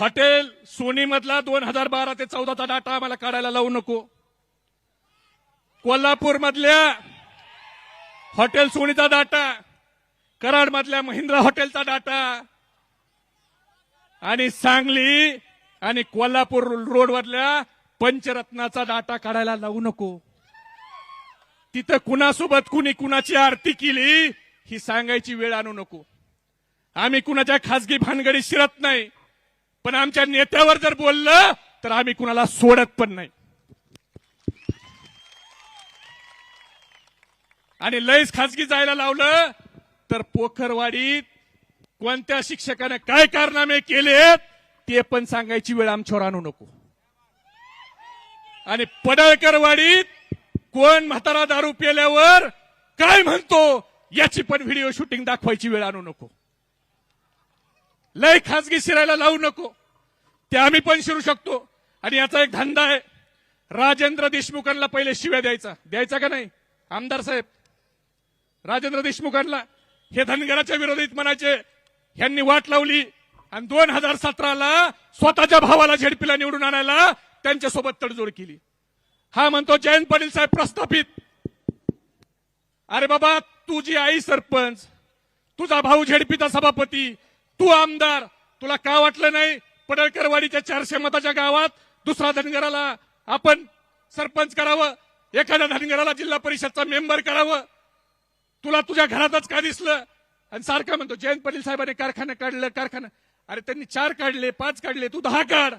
Hotel सोनीमधला दोन हजार बारा ते चौदाचा डाटा आम्हाला काढायला लावू नको. कोल्हापूरमधल्या हॉटेल सोनीचा डाटा कराडमधल्या महिंद्रा हॉटेलचा डाटा आणि सांगली आणि कोल्हापूर रोडवरल्या पंचरत्नाचा डाटा काढायला लावू नको. तिथं कुणासोबत कुणी कुणाची आरती केली ही सांगायची वेळ आणू नको. आम्ही कुणाच्या खासगी भानगडी शिरत नाही. पण आमच्या नेत्यावर जर बोललं तर आम्ही कुणाला सोडत पण नाही. आणि लयच खासगी जायला लावलं तर पोखरवाडीत कोणत्या शिक्षकाने काय कारनामे केलेत ते पण सांगायची वेळ आमच्यावर आणू नको. आणि पडळकरवाडीत कोण म्हातारा दारू पेल्यावर काय म्हणतो याची पण व्हिडिओ शूटिंग दाखवायची वेळ आणू नको. लय खासगी शिरायला लावू नको. ते आम्ही पण शिरू शकतो. आणि याचा एक धंदा आहे. राजेंद्र देशमुखांना पहिले शिव्या द्यायचा. द्यायचा का नाही? आमदार साहेब राजेंद्र देशमुखांना हे धनगराच्या विरोधीत म्हणायचे. ह्यांनी वाट लावली आणि दोन हजार सतराला स्वतःच्या भावाला झेडपीला निवडून आणायला त्यांच्यासोबत तडजोड केली. हा म्हणतो जयंत पाटील साहेब प्रस्थापित. अरे बाबा तुझी आई सरपंच तुझा भाऊ झेडपीचा सभापती तू आमदार. तुला का वाटलं नाही? पडळकरवाडीच्या चारशे मताच्या गावात दुसरा धनगराला आपण सरपंच करावं? एखाद्या धनगराला जिल्हा परिषदचा मेंबर करावं? तुला तुझ्या घरातच का दिसलं? आणि सारखं म्हणतो जयंत पाटील साहेबांनी कारखाना काढलं कारखाना. अरे त्यांनी चार काढले पाच काढले तू दहा काढ.